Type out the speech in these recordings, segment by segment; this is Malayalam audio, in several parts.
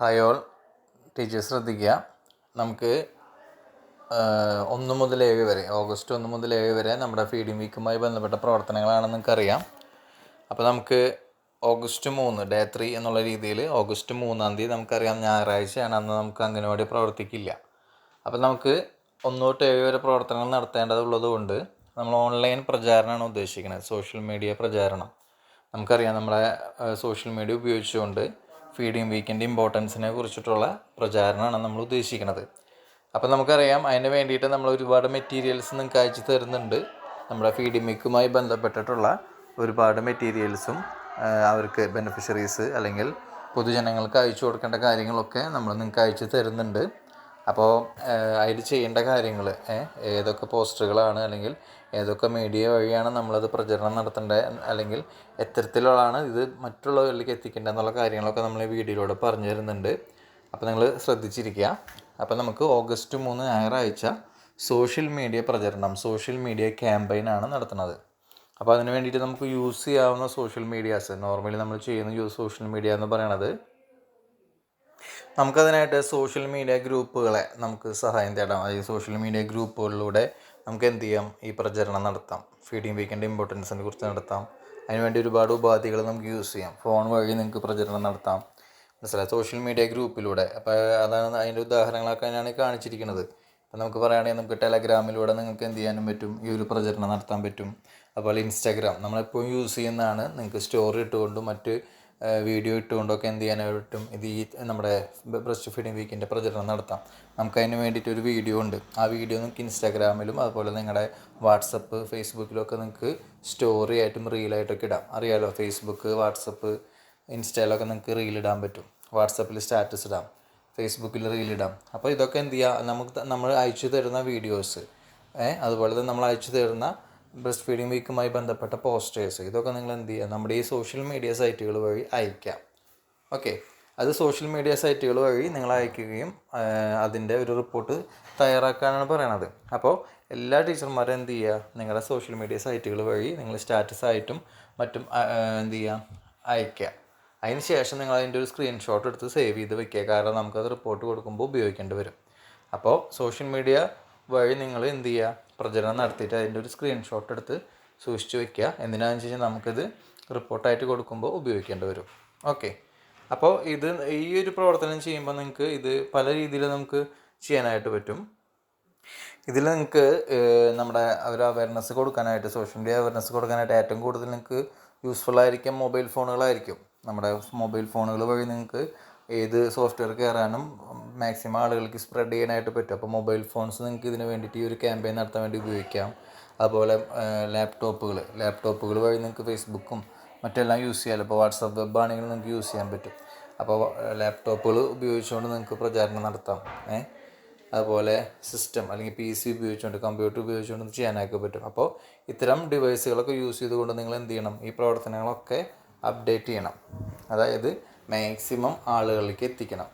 ഹായ് ഓൾ ടീച്ചർ ശ്രദ്ധിക്കുക. നമുക്ക് ഒന്ന് മുതൽ ഏഴ് വരെ ഓഗസ്റ്റ് ഒന്ന് മുതൽ ഏഴ് വരെ നമ്മുടെ ഫീഡിംഗ് വീക്കുമായി ബന്ധപ്പെട്ട പ്രവർത്തനങ്ങളാണെന്ന് നിങ്ങൾക്കറിയാം. അപ്പോൾ നമുക്ക് ഓഗസ്റ്റ് മൂന്ന് ഡേ ത്രീ എന്നുള്ള രീതിയിൽ ഓഗസ്റ്റ് മൂന്നാം തീയതി നമുക്കറിയാം ഞായറാഴ്ചയാണ്. അന്ന് നമുക്ക് അംഗനവാടി പ്രവർത്തിക്കില്ല. അപ്പോൾ നമുക്ക് ഒന്ന് തൊട്ട് ഏഴ് വരെ പ്രവർത്തനങ്ങൾ നടത്തേണ്ടതുള്ളത് കൊണ്ട് നമ്മൾ ഓൺലൈൻ പ്രചാരണമാണ് ഉദ്ദേശിക്കുന്നത് സോഷ്യൽ മീഡിയ പ്രചാരണം. നമുക്കറിയാം നമ്മുടെ സോഷ്യൽ മീഡിയ ഉപയോഗിച്ചുകൊണ്ട് ഫീഡിങ് വീക്കിന്റെ ഇമ്പോർട്ടൻസിനെ കുറിച്ചിട്ടുള്ള പ്രചാരണമാണ് നമ്മൾ ഉദ്ദേശിക്കുന്നത്. അപ്പോൾ നമുക്കറിയാം അതിന് വേണ്ടിയിട്ട് നമ്മൾ ഒരുപാട് മെറ്റീരിയൽസ് നിങ്ങൾക്ക് അയച്ചു തരുന്നുണ്ട്. നമ്മുടെ ഫീഡിങ് വീക്കുമായി ബന്ധപ്പെട്ടിട്ടുള്ള ഒരുപാട് മെറ്റീരിയൽസും അവർക്ക് ബെനിഫിഷ്യറീസ് അല്ലെങ്കിൽ പൊതുജനങ്ങൾക്ക് അയച്ചു കൊടുക്കേണ്ട കാര്യങ്ങളൊക്കെ നമ്മൾ നിങ്ങൾക്ക് അയച്ചു തരുന്നുണ്ട്. അപ്പോൾ അതിൽ ചെയ്യേണ്ട കാര്യങ്ങൾ ഏതൊക്കെ പോസ്റ്ററുകളാണ് അല്ലെങ്കിൽ ഏതൊക്കെ മീഡിയ വഴിയാണ് നമ്മളത് പ്രചരണം നടത്തേണ്ടത് അല്ലെങ്കിൽ എത്തരത്തിലുള്ളതാണ് ഇത് മറ്റുള്ളവരിലേക്ക് എത്തിക്കേണ്ടത് എന്നുള്ള കാര്യങ്ങളൊക്കെ നമ്മൾ ഈ വീഡിയോയിലൂടെ പറഞ്ഞു തരുന്നുണ്ട്. അപ്പോൾ നിങ്ങൾ ശ്രദ്ധിച്ചിരിക്കുക. അപ്പോൾ നമുക്ക് ഓഗസ്റ്റ് മൂന്ന് ഞായറാഴ്ച സോഷ്യൽ മീഡിയ പ്രചരണം സോഷ്യൽ മീഡിയ ക്യാമ്പയിനാണ് നടത്തുന്നത്. അപ്പോൾ അതിന് വേണ്ടിയിട്ട് നമുക്ക് യൂസ് ചെയ്യാവുന്ന സോഷ്യൽ മീഡിയാസ് നോർമലി നമ്മൾ ചെയ്യുന്ന സോഷ്യൽ മീഡിയ എന്ന് പറയണത് നമുക്കതിനായിട്ട് സോഷ്യൽ മീഡിയ ഗ്രൂപ്പുകളെ നമുക്ക് സഹായം തേടാം. അതായത് സോഷ്യൽ മീഡിയ ഗ്രൂപ്പുകളിലൂടെ നമുക്ക് എന്ത് ചെയ്യാം? ഈ പ്രചരണം നടത്താം. ഫീഡിങ് വീക്കിന്റെ ഇമ്പോർട്ടൻസിനെ കുറിച്ച് നടത്താം. അതിനുവേണ്ടി ഒരുപാട് ഉപാധികൾ നമുക്ക് യൂസ് ചെയ്യാം. ഫോൺ വഴി നിങ്ങൾക്ക് പ്രചരണം നടത്താം. മനസ്സിലായി? സോഷ്യൽ മീഡിയ ഗ്രൂപ്പിലൂടെ. അപ്പോൾ അതാണ് അതിന്റെ ഉദാഹരണങ്ങളൊക്കെ ഞാൻ കാണിച്ചിരിക്കുന്നത്. അപ്പോൾ നമുക്ക് പറയുകയാണെങ്കിൽ നമുക്ക് ടെലഗ്രാമിലൂടെ നിങ്ങൾക്ക് എന്ത് ചെയ്യാനും പറ്റും? ഈ ഒരു പ്രചരണം നടത്താൻ പറ്റും. അതുപോലെ ഇൻസ്റ്റാഗ്രാം. നമ്മളെപ്പോഴും യൂസ് ചെയ്യുന്നതാണ് നിങ്ങൾക്ക് സ്റ്റോറി ഇട്ടുകൊണ്ടും മറ്റ് വീഡിയോ ഇട്ടുകൊണ്ടൊക്കെ എന്ത് പറ്റും ഇത് ഈ നമ്മുടെ ബ്രസ്റ്റ് ഫീഡിങ് വീക്കിന്റെ പ്രചരണം നടത്താം. നമുക്ക് അതിന് വേണ്ടിയിട്ട് ഒരു വീഡിയോ ഉണ്ട്. ആ വീഡിയോ നിങ്ങൾക്ക് ഇൻസ്റ്റാഗ്രാമിലും അതുപോലെ നിങ്ങളുടെ വാട്സപ്പ് ഫേസ്ബുക്കിലൊക്കെ നിങ്ങൾക്ക് സ്റ്റോറി ആയിട്ടും റീലായിട്ടൊക്കെ ഇടാം. അറിയാലോ ഫേസ്ബുക്ക് വാട്സപ്പ് ഇൻസ്റ്റയിലൊക്കെ നിങ്ങൾക്ക് റീൽ ഇടാൻ പറ്റും. വാട്സപ്പിൽ സ്റ്റാറ്റസ് ഇടാം. ഫേസ്ബുക്കിൽ റീൽ ഇടാം. അപ്പോൾ ഇതൊക്കെ എന്ത് ചെയ്യുക നമുക്ക് നമ്മൾ അയച്ചു തരുന്ന വീഡിയോസ് അതുപോലെ തന്നെ നമ്മൾ അയച്ചു തരുന്ന ബ്രസ്റ്റ് ഫീഡിങ് വീക്കുമായി ബന്ധപ്പെട്ട പോസ്റ്റേഴ്സ് ഇതൊക്കെ നിങ്ങൾ എന്ത് ചെയ്യുക? നമ്മുടെ ഈ സോഷ്യൽ മീഡിയ സൈറ്റുകൾ വഴി അയക്കാം ഓക്കെ അത് സോഷ്യൽ മീഡിയ സൈറ്റുകൾ വഴി നിങ്ങൾ അയക്കുകയും അതിന്റെ ഒരു റിപ്പോർട്ട് തയ്യാറാക്കാനാണ് പറയണത്. അപ്പോൾ എല്ലാ ടീച്ചർമാരും എന്ത് ചെയ്യുക? നിങ്ങളുടെ സോഷ്യൽ മീഡിയ സൈറ്റുകൾ വഴി നിങ്ങൾ സ്റ്റാറ്റസ് ആയിട്ടും മറ്റും എന്ത് ചെയ്യുക? അയക്കുക അതിന് ശേഷം നിങ്ങൾ അതിന്റെ ഒരു സ്ക്രീൻഷോട്ട് എടുത്ത് സേവ് ചെയ്ത് വെക്കുക. കാരണം നമുക്കത് റിപ്പോർട്ട് കൊടുക്കുമ്പോൾ ഉപയോഗിക്കേണ്ടി വരും. അപ്പോൾ സോഷ്യൽ മീഡിയ വഴി നിങ്ങൾ എന്ത് ചെയ്യുക? പ്രചരണം നടത്തിയിട്ട് അതിന്റെ ഒരു സ്ക്രീൻഷോട്ട് എടുത്ത് സൂക്ഷിച്ചു വെക്കുക. എന്തിനാണെന്ന് വെച്ച് കഴിഞ്ഞാൽ നമുക്കിത് റിപ്പോർട്ടായിട്ട് കൊടുക്കുമ്പോൾ ഉപയോഗിക്കേണ്ടി വരും. ഓക്കെ അപ്പോൾ ഇത് ഈ ഒരു പ്രവർത്തനം ചെയ്യുമ്പോൾ നിങ്ങൾക്ക് ഇത് പല രീതിയിൽ നമുക്ക് ചെയ്യാനായിട്ട് പറ്റും. ഇതിൽ നിങ്ങൾക്ക് നമ്മുടെ ഒരു അവയർനെസ് കൊടുക്കാനായിട്ട് സോഷ്യൽ മീഡിയ അവയർനെസ് കൊടുക്കാനായിട്ട് ഏറ്റവും കൂടുതൽ നിങ്ങൾക്ക് യൂസ്ഫുൾ ആയിരിക്കും മൊബൈൽ ഫോണുകളായിരിക്കും നമ്മുടെ മൊബൈൽ ഫോണുകൾ വഴി നിങ്ങൾക്ക് ഏത് സോഫ്റ്റ്വെയർ കയറാനും മാക്സിമം ആളുകൾക്ക് സ്പ്രെഡ് ചെയ്യാനായിട്ട് പറ്റും. അപ്പോൾ മൊബൈൽ ഫോൺസ് നിങ്ങൾക്ക് ഇതിന് വേണ്ടിയിട്ട് ഈ ഒരു ക്യാമ്പയിൻ നടത്താൻ വേണ്ടി ഉപയോഗിക്കാം. അതുപോലെ ലാപ്ടോപ്പുകൾ ലാപ്ടോപ്പുകൾ വഴി നിങ്ങൾക്ക് ഫേസ്ബുക്കും മറ്റെല്ലാം യൂസ് ചെയ്യാമല്ലോ ഇപ്പോൾ വാട്സപ്പ് വെബ് ആണെങ്കിൽ നിങ്ങൾക്ക് യൂസ് ചെയ്യാൻ പറ്റും. അപ്പോൾ ലാപ്ടോപ്പുകൾ ഉപയോഗിച്ചുകൊണ്ട് നിങ്ങൾക്ക് പ്രചാരണം നടത്താം. ഏ അതുപോലെ സിസ്റ്റം അല്ലെങ്കിൽ പി സി ഉപയോഗിച്ചുകൊണ്ട് കമ്പ്യൂട്ടർ ഉപയോഗിച്ചുകൊണ്ട് ചെയ്യാനൊക്കെ പറ്റും. അപ്പോൾ ഇത്തരം ഡിവൈസുകളൊക്കെ യൂസ് ചെയ്തുകൊണ്ട് നിങ്ങൾ എന്ത് ചെയ്യണം? ഈ പ്രവർത്തനങ്ങളൊക്കെ അപ്ഡേറ്റ് ചെയ്യണം. അതായത് മാക്സിമം ആളുകളിലേക്ക് എത്തിക്കണം.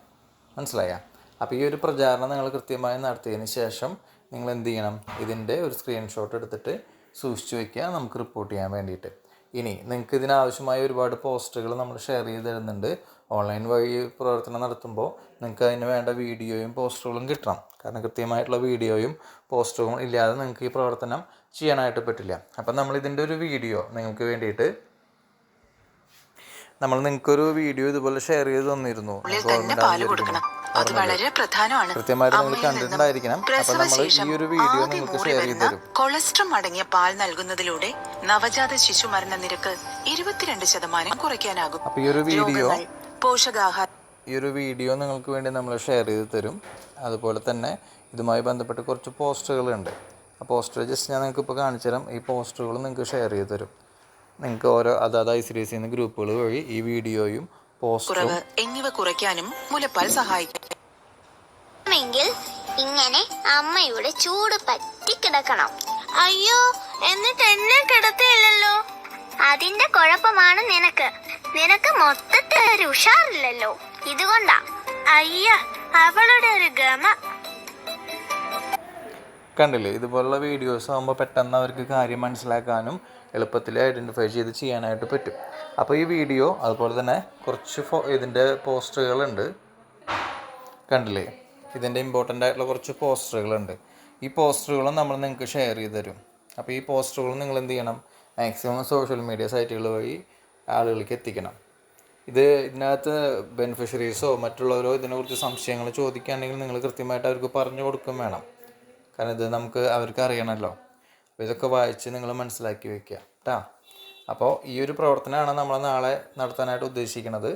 മനസ്സിലായ? അപ്പോൾ ഈ ഒരു പ്രചാരണം നിങ്ങൾ കൃത്യമായി നടത്തിയതിന് ശേഷം നിങ്ങൾ എന്ത് ചെയ്യണം? ഇതിന്റെ ഒരു സ്ക്രീൻഷോട്ട് എടുത്തിട്ട് സൂക്ഷിച്ചു വയ്ക്കുക നമുക്ക് റിപ്പോർട്ട് ചെയ്യാൻ വേണ്ടിയിട്ട്. ഇനി നിങ്ങൾക്ക് ഇതിനാവശ്യമായ ഒരുപാട് പോസ്റ്ററുകൾ നമ്മൾ ഷെയർ ചെയ്ത് തരുന്നുണ്ട്. ഓൺലൈൻ വഴി പ്രവർത്തനം നടത്തുമ്പോൾ നിങ്ങൾക്ക് അതിന് വേണ്ട വീഡിയോയും പോസ്റ്ററുകളും കിട്ടണം. കാരണം കൃത്യമായിട്ടുള്ള വീഡിയോയും പോസ്റ്ററുകളും ഇല്ലാതെ നിങ്ങൾക്ക് ഈ പ്രവർത്തനം ചെയ്യാനായിട്ട് പറ്റില്ല. അപ്പം നമ്മൾ ഇതിന്റെ ഒരു വീഡിയോ നിങ്ങൾക്ക് വേണ്ടിയിട്ട് നമ്മൾ നിങ്ങൾക്കൊരു വീഡിയോ ഇതുപോലെ ഷെയർ ചെയ്ത് തന്നിരുന്നു. തന്നെ അത് വളരെ പ്രധാനമാണ്. കൃത്യമായിട്ട് കണ്ടിട്ടുണ്ടായിരിക്കണം. അപ്പം നമ്മൾ ഈ ഒരു വീഡിയോ നിങ്ങൾക്ക് ഷെയർ ചെയ്ത് തരും. കൊളസ്ട്രം അടങ്ങിയ പാൽ നൽകുന്നതിലൂടെ നവജാത ശിശു മരണ നിരക്ക് ഇരുപത്തിരണ്ട് ശതമാനം കുറയ്ക്കാനാകും. അപ്പൊ ഈ ഒരു വീഡിയോ പോഷകാഹാര ഈ ഒരു വീഡിയോ നിങ്ങൾക്ക് വേണ്ടി നമ്മൾ ഷെയർ ചെയ്ത് തരും. അതുപോലെ തന്നെ ഇതുമായി ബന്ധപ്പെട്ട് കുറച്ച് പോസ്റ്ററുകളുണ്ട് ആ പോസ്റ്റർ ജസ്റ്റ് ഞാൻ നിങ്ങൾക്ക് ഇപ്പോൾ കാണിച്ചു തരാം ഈ പോസ്റ്ററുകൾ നിങ്ങൾക്ക് ഷെയർ ചെയ്ത് തരും. നിങ്ങൾക്ക് ഓരോ അതാത് ഐ സി ഡി സി ഗ്രൂപ്പുകൾ വഴി ഈ വീഡിയോയും പോസ്റ്ററും കുറവ് എന്നിവ കുറയ്ക്കാനും മുലപ്പാൽ സഹായിക്കും. ഇങ്ങനെ അമ്മയുടെ ചൂട് പറ്റി കിടക്കണം. അയ്യോ എന്നിട്ട് എന്നെ കിടത്തിയില്ലല്ലോ അതിന്റെ കുഴപ്പമാണ് നിനക്ക്. നിനക്ക് മൊത്തത്തിൽ ഒരു ഉഷാറില്ലല്ലോ. ഇതുകൊണ്ടാ. അയ്യ അവളുടെ ഒരു ഗമ. കണ്ടില്ലേ? ഇതുപോലുള്ള വീഡിയോസ് ആകുമ്പോൾ പെട്ടെന്ന് അവർക്ക് കാര്യം മനസ്സിലാക്കാനും എളുപ്പത്തിൽ ഐഡന്റിഫൈ ചെയ്ത് ചെയ്യാനായിട്ട് പറ്റും. അപ്പോൾ ഈ വീഡിയോ അതുപോലെ തന്നെ കുറച്ച് ഫോ ഇതിന്റെ പോസ്റ്ററുകളുണ്ട്. കണ്ടില്ലേ? ഇതിന്റെ ഇമ്പോർട്ടന്റ് ആയിട്ടുള്ള കുറച്ച് പോസ്റ്ററുകളുണ്ട്. ഈ പോസ്റ്ററുകളും നമ്മൾ നിങ്ങൾക്ക് ഷെയർ ചെയ്ത് തരും. അപ്പോൾ ഈ പോസ്റ്ററുകൾ നിങ്ങൾ എന്ത് ചെയ്യണം? മാക്സിമം സോഷ്യൽ മീഡിയ സൈറ്റുകൾ വഴി ആളുകൾക്ക് എത്തിക്കണം. ഇത് ഇതിനകത്ത് ബെനിഫിഷ്യറീസോ മറ്റുള്ളവരോ ഇതിനെക്കുറിച്ച് സംശയങ്ങൾ ചോദിക്കുകയാണെങ്കിൽ നിങ്ങൾ കൃത്യമായിട്ട് അവർക്ക് പറഞ്ഞു കൊടുക്കും വേണം. കാരണം ഇത് നമുക്ക് അവർക്ക് അറിയണമല്ലോ. അപ്പോൾ ഇതൊക്കെ വായിച്ച് നിങ്ങൾ മനസ്സിലാക്കി വെക്കുക കേട്ടോ അപ്പോൾ ഈ ഒരു പ്രവർത്തനമാണ് നമ്മൾ നാളെ നടത്താനായിട്ട് ഉദ്ദേശിക്കുന്നത്.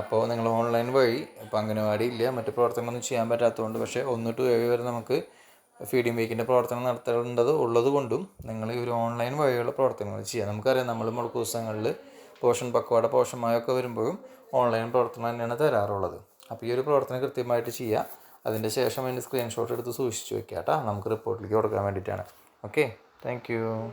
അപ്പോൾ നിങ്ങൾ ഓൺലൈൻ വഴി ഇപ്പോൾ അംഗനവാടി ഇല്ല മറ്റു പ്രവർത്തനങ്ങളൊന്നും ചെയ്യാൻ പറ്റാത്തതുകൊണ്ട് പക്ഷേ ഒന്ന് ടു ഏഴ് വരെ നമുക്ക് ഫീഡിംഗ് വീക്കിന്റെ പ്രവർത്തനം നടത്തേണ്ടത് ഉള്ളത് കൊണ്ടും നിങ്ങൾ ഈ ഒരു ഓൺലൈൻ വഴിയുള്ള പ്രവർത്തനങ്ങൾ ചെയ്യാം നമുക്കറിയാം നമ്മൾ മുളക്ക് ദിവസങ്ങളിൽ പോഷൻ പക്വാട പോഷന്മാരൊക്കെ വരുമ്പോഴും ഓൺലൈൻ പ്രവർത്തനം തന്നെയാണ് തരാറുള്ളത്. അപ്പോൾ ഈ ഒരു പ്രവർത്തനം കൃത്യമായിട്ട് ചെയ്യുക. അതിന്റെ ശേഷം അതിന്റെ സ്ക്രീൻഷോട്ട് എടുത്ത് സൂക്ഷിച്ച് വെക്കുക കേട്ടോ നമുക്ക് റിപ്പോർട്ടിലേക്ക് കൊടുക്കാൻ വേണ്ടിയിട്ടാണ്. ഓക്കെ? Thank you.